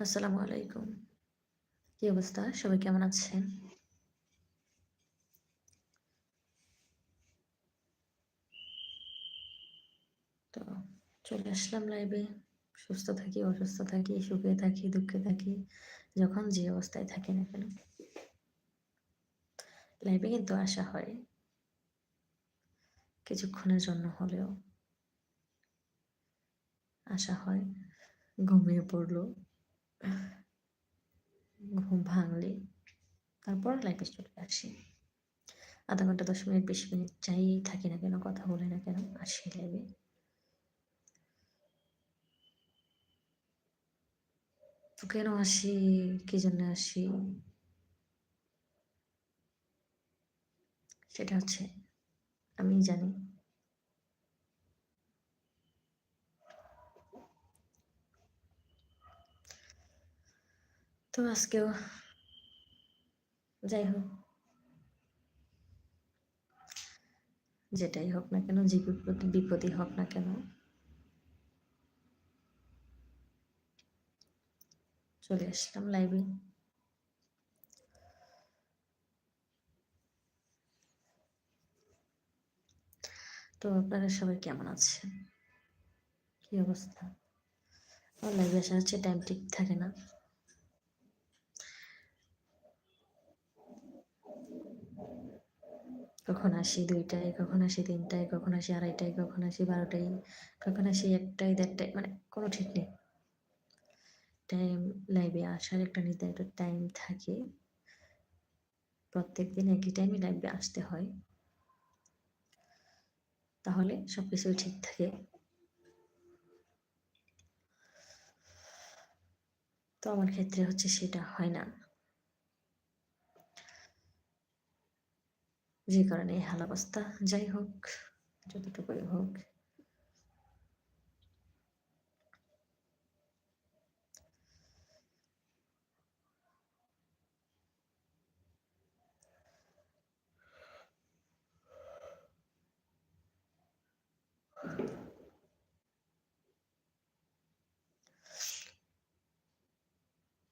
আসসালামু আলাইকুম। কি অবস্থা? সবাই কেমন আছেন? তো চলে আসলাম লাইভে। সুস্থ থাকি, অসুস্থ থাকি, সুখে থাকি, দুঃখে থাকি, যখন যে অবস্থায় থাকি না কেন। লাইভে কিন্তু আসা হয়। কিছুক্ষণের জন্য হলেও। আসা হয়। ঘুমিয়ে পড়ল। ঘুম ভাঙলে তারপর লাইভে চলে আসি। আধা ঘণ্টা ১০ মিনিট ২০ মিনিট যাই থাকি না কেন, কথা বলি না কেন, আসি লাইভে। তো কেন আসি? কি জন্য আসি? সেটা হচ্ছে আমি জানি। তো আজকেও যাই হোক যেটাই হোক না কেন, যে বিপদ বিপদই হোক না কেন চলে আসলাম লাইভে। তো আপনারা সবাই কেমন আছেন? কি অবস্থা? আমার লাইভে আসা হচ্ছে টাইম ঠিক থাকে না। কখন আসি দুইটায়, কখন আসি তিনটায়, কখন আসি আড়াইটায়, কখন আসি বারোটায়, কখন আসি একটায়, দেড়টায় মানে কোনো ঠিক নেই। টাইম লাইভে আসার একটা নির্ধারিত টাইম থাকে। প্রত্যেক দিন একই টাইমে লাইভে আসতে হয়। তাহলে সবকিছুই ঠিক থাকে। তো আমার ক্ষেত্রে হচ্ছে সেটা হয় না। যে কারণে এই হাল অবস্থা। যাই হোক, যতটুকুই হোক।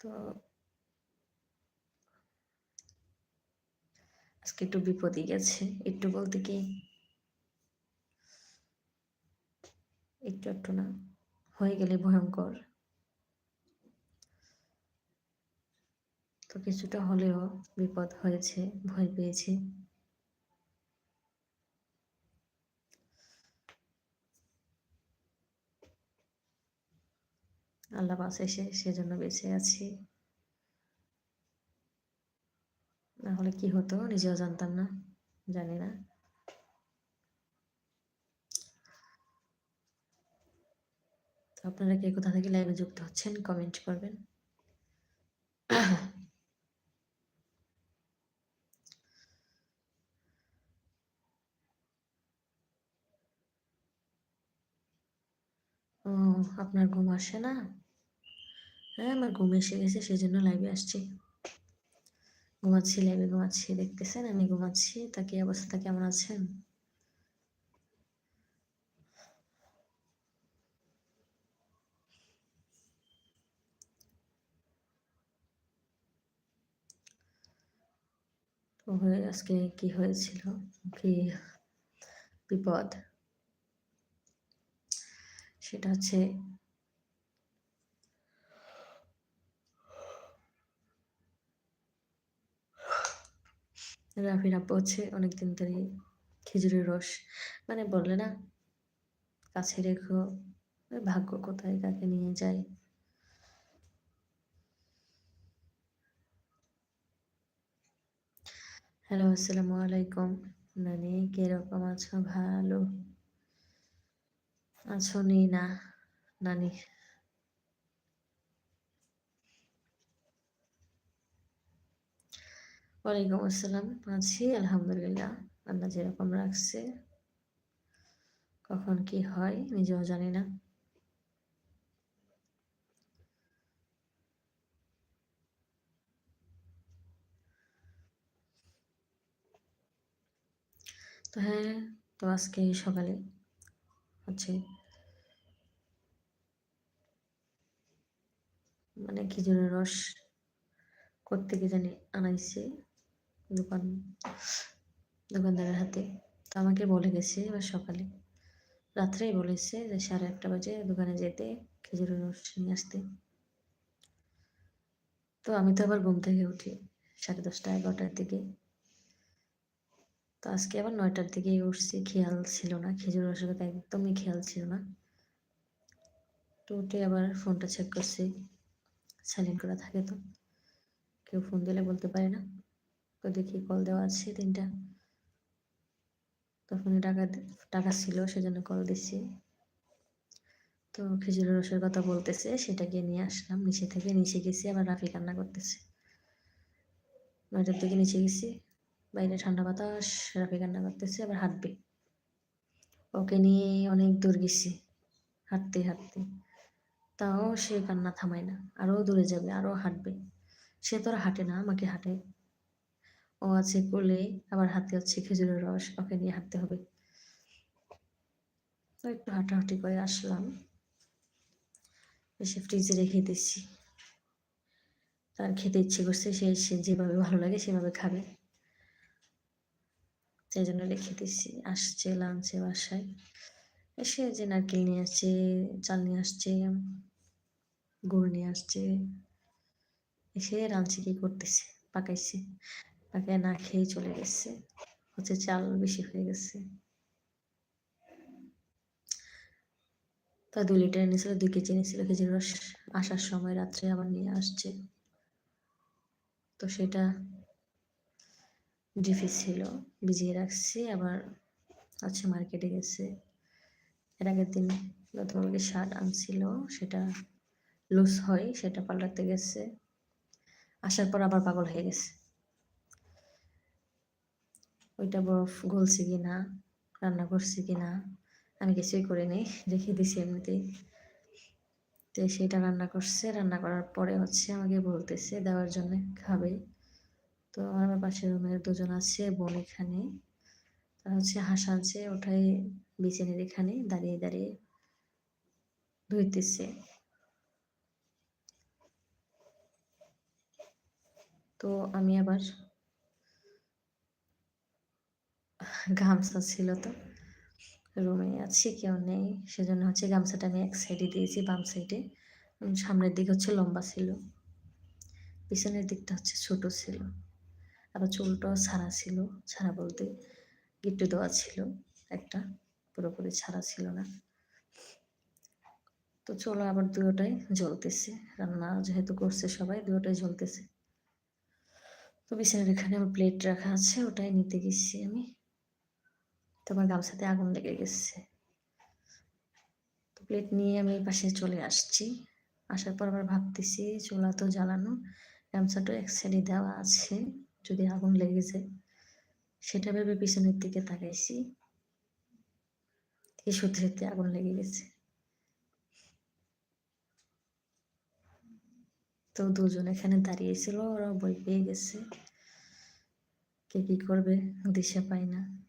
তো আজকে একটু বিপদই গেছে। একটু বলতে কি একটু একটু না হয়ে গেলে ভয়ঙ্কর। তো কিছুটা হলেও বিপদ হয়েছে, ভয় পেয়েছি। আল্লাহ বাঁচাইছে সেজন্য বেঁচে আছি। না হলে কি হতো নিজেও জানতাম না, জানি না। আপনারা কে কোথা থেকে লাইভে যুক্ত হচ্ছেন কমেন্ট করবেন। ও আপনার ঘুম আসে না? হ্যাঁ, আমার ঘুম এসে গেছে সেজন্য লাইভে আসছি। ঘুমাচ্ছি, লাইভে ঘুমাচ্ছি দেখতেছেন আমি ঘুমাচ্ছি। তা কি অবস্থা কেমন আছেন? আজকে কি হয়েছিল? কি বিপদ? সেটা হচ্ছে রাফির হচ্ছে অনেকদিন ধরে খেজুরের রস। মানে বললে না, কাছে রেখো ভাগ্য কোথায়, কাকে নিয়ে যায় হ্যালো, আসসালামু আলাইকুম। নানি, কীরকম আছো? ভালো? আছো নি না, নানি? ওয়ালাইকুম আসসালাম আছি? আলহামদুলিল্লাহ, আল্লাহ যেরকম রাখছে। কখন কি হয় নিজেও জানি না। তো হ্যাঁ তো আজকে সকালে হচ্ছে মানে খেজুরের রস করতে কি জানি আনাইছে। দোকান, দোকানদারের হাতে। তো আমাকে বলে গেছে এবার সকালে। রাত্রেই বলেছে যে সাড়ে আটটা বাজে দোকানে যেতে, খেজুরের রস নিয়ে আসতে। তো আমি তো আবার ঘুম থেকে উঠি সাড়ে দশটা, এগারোটার দিকে। তো আজকে আবার নয়টার দিকেই উঠছি, খেয়াল ছিল না, খেজুর রসের কথা একদমই খেয়াল ছিল না। তো উঠে আবার ফোনটা চেক করছি সাইলেন্ট করা থাকে তো। কেউ ফোন দিলে বলতে পারে না। তো দেখি কল দেওয়া আছে তিনটা। তো ফোনে টাকা টাকা ছিল, সেজন্য কল দিচ্ছি। তো খেজুরের রসের কথা বলতেছে, সেটা গিয়ে নিয়ে আসলাম। নিচে থেকে নিচে গেছি, আবার রাফি কান্না করতেছে। নয়টার দিকে নিচে গেছি, বাইরে ঠান্ডা বাতাস, রাফি কান্না করতেছে, আবার হাঁটবে। ওকে নিয়ে অনেক দূর গেছি, হাঁটতে হাঁটতে। তাও সে কান্না থামায় না আরও দূরে যাবে আরও হাঁটবে। সে তো আর হাঁটে না, আমাকে হাঁটে। ও আছে কোলে আবার হাতে হচ্ছে খেজুরের রস ওকে নিয়ে হাঁটতে হবে। তো একটু হাঁটাহাঁটি করে আসলাম। এসে ফ্রিজে রেখে দিচ্ছি তার খেতে ইচ্ছে করছে, সে সে যেভাবে ভালো লাগে সেভাবে খাবে। সেই জন্য রেখে দিচ্ছি আসছে লাঞ্চে বাসায়। এসে যে নারকেল নিয়ে আসছে, চাল নিয়ে আসছে, গুড় নিয়ে আসছে। এসে রাঁধছে, কি করতেছে, পাকাইছে। পাকায় না খেয়ে চলে গেছে। হচ্ছে চাল বেশি হয়ে গেছে। তা দু লিটার এনেছিল, দুই কেজি এনেছিল, কেজির রস আসার সময় রাত্রে আবার নিয়ে আসছে। তো সেটা ডিফি ছিল, ভিজিয়ে রাখছি, আবার আছে মার্কেটে গেছে। এর আগের দিন গতকালকে শার্ট আনছিল, সেটা লুজ হয়, সেটা পাল্টাতে গেছে। আসার পর আবার পাগল হয়ে গেছে। ওইটা বরফ গলছে কি না রান্না করছে কি না আমি কিছুই করে নেই রেখে দিছি এমনিতেই। তো সেটা রান্না করছে, রান্না করার পরে হচ্ছে আমাকে বলতেছে দেওয়ার জন্য খাবে। তো আমার পাশের রুমের দুজন আছে, বোন এখানে। তারা হচ্ছে হাঁস আছে ওঠাই বিছানের এখানে, দাঁড়িয়ে দাঁড়িয়ে ধুইতেছে তো আমি আবার গামছা ছিল তো। রুমে আছি, কেউ নেই। সেজন্য হচ্ছে গামছাটা আমি এক সাইডে দিয়েছি, বাম সাইডে সামনের দিক হচ্ছে লম্বা ছিল। পিছনের দিকটা হচ্ছে ছোট ছিল। আবার চুলটাও ছাড়া ছিল, ছাড়া বলতে গিট্টু দেওয়া ছিল একটা, পুরোপুরি ছাড়া ছিল না। তো চলো আবার দুটোটাই জ্বলতেছে। রান্না যেহেতু করছে সবাই দুটোটাই জ্বলতেছে। তো বিছানার এখানে আমার প্লেট রাখা আছে, ওটাই নিতে গেছি আমি। তোমার গামছাতে আগুন লেগে গেছে। তো প্লেট নিয়ে আমি পাশে চলে আসছি। আসার পর আবার ভাবতেছি, চুলা তো জ্বালানো, গামছাটা এক সাইডে দেওয়া আছে, যদি আগুন লেগে যায়। সেটা ভেবে পিছনের দিকে তাকাইছি। সত্যি সত্যি আগুন লেগে গেছে। তো দুজন এখানে দাঁড়িয়েছিল ওরা বই পেয়ে গেছে। কে কি করবে, দিশা পায় না।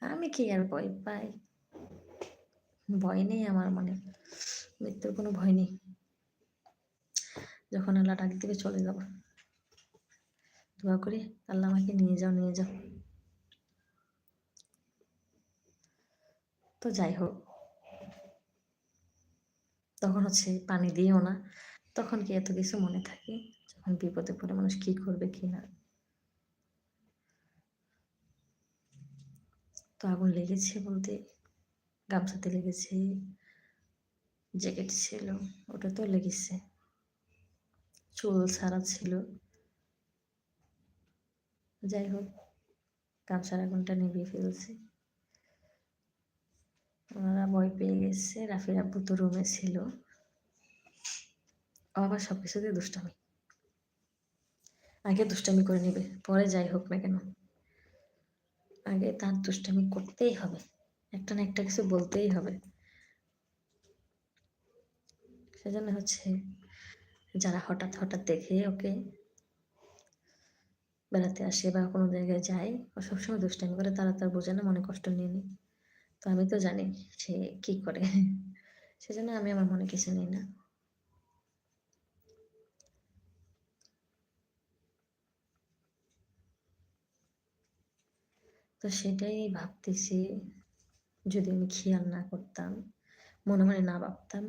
আমি কি আর ভয় পাই? ভয় নেই আমার মনে। মৃত্যুর কোনো ভয় নেই। যখন আল্লাহ ডাক দিবে, চলে যাব। দোয়া করি, আল্লাহ আমাকে নিয়ে যাও নিয়ে যাও। তো যাই হোক। তখন হচ্ছে পানি দিয়েও না। তখন কি এত কিছু মনে থাকে? যখন বিপদে পড়ে মানুষ কি করবে, কি না? তো আগুন লেগেছে বলতে গামছাতে লেগেছে, জ্যাকেট ছিল ওটা তো লেগেছে। চুল ছাড়া ছিল। যাই হোক, গামছার আগুনটা নিভিয়ে ফেলছে। ওনারা ভয় পেয়ে গেছে, রাফির আব্বু তো রুমে ছিল। আবার সব কিছুতে দুষ্টামি। আগে দুষ্টামি করে নেবে, পরে যাই হোক না কেন। আগে তার দুষ্টামি করতেই হবে। একটা না একটা কিছু বলতেই হবে। সেজন্য হচ্ছে যারা হঠাৎ হঠাৎ দেখে ওকে বেড়াতে আসে বা কোনো জায়গায় যায়, ও সবসময় দুষ্টামি করে, তারা তার বোঝে না, মনে কষ্ট নিয়ে নি তো আমি তো জানি সে কি করে। সেজন্য আমি আমার মনে কিছু নিই না। তো সেটাই ভাবতেছি, যদি আমি খেয়াল না করতাম, মনে মনে না ভাবতাম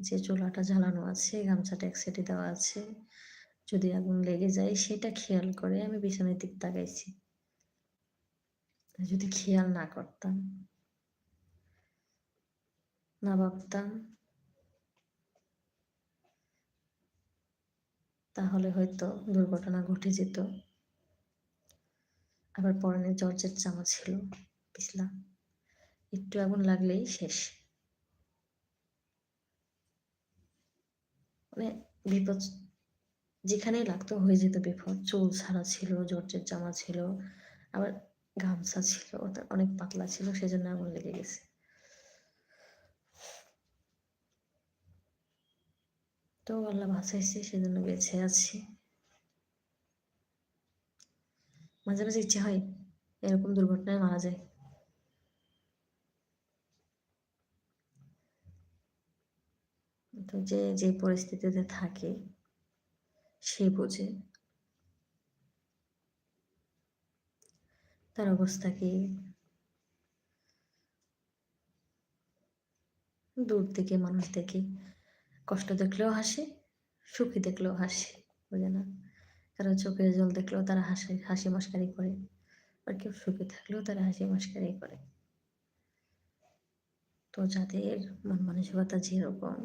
যে চোলাটা জ্বালানো আছে, গামছাটা এক সাইডে দেওয়া আছে, যদি আগুন লেগে যায় সেটা খেয়াল করে আমি বিছানার দিক তাকাইছি। যদি খেয়াল না করতাম, না ভাবতাম, তাহলে হয়তো দুর্ঘটনা ঘটে যেত। আবার পরনে জর্জের জামা ছিল পিছলা একটু আগুন লাগলেই শেষ। মানে বিপদ, যেখানেই লাগতো হয়ে যেত বিপদ। চুল ছাড়া ছিল, জর্জের জামা ছিল, আবার গামছা ছিল, ওটা অনেক পাতলা ছিল, সেজন্য আগুন লেগে গেছে। তো আল্লাহ বাঁচাইছে, সেজন্য বেঁচে আছি। মাঝে মাঝে ইচ্ছে হয় এরকম দুর্ঘটনায় মারা যায়। তো যে যে পরিস্থিতিতে থাকে, সে বোঝে। তার অবস্থা কি? দূর থেকে মানুষ দেখে কষ্ট দেখলেও হাসে, সুখী দেখলেও হাসে, বোঝে না। কারও চোখের জল দেখলেও তারা হাসি হাসি মস্কারি করে। আর কেউ সুখে থাকলেও তারা হাসি মস্কারি করে। তো যাদের মন মানসিকতা যেরকম,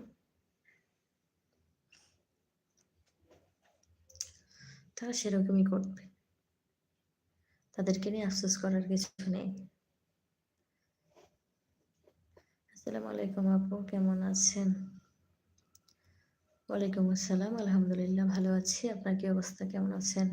তারা সেরকমই করবে। তাদেরকে নিয়ে আফসোস করার কিছু নেই। আসসালামু আলাইকুম আপু, কেমন আছেন? ওয়ালাইকুম আসসালাম আলহামদুলিল্লাহ ভালো আছি। আপনার কি অবস্থা? কেমন আছেন?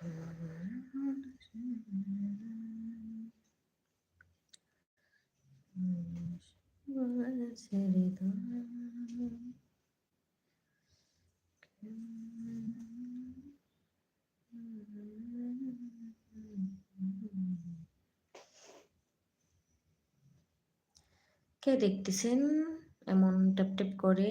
কে দেখতেছেন? এমন ট্যাপ ট্যাপ করে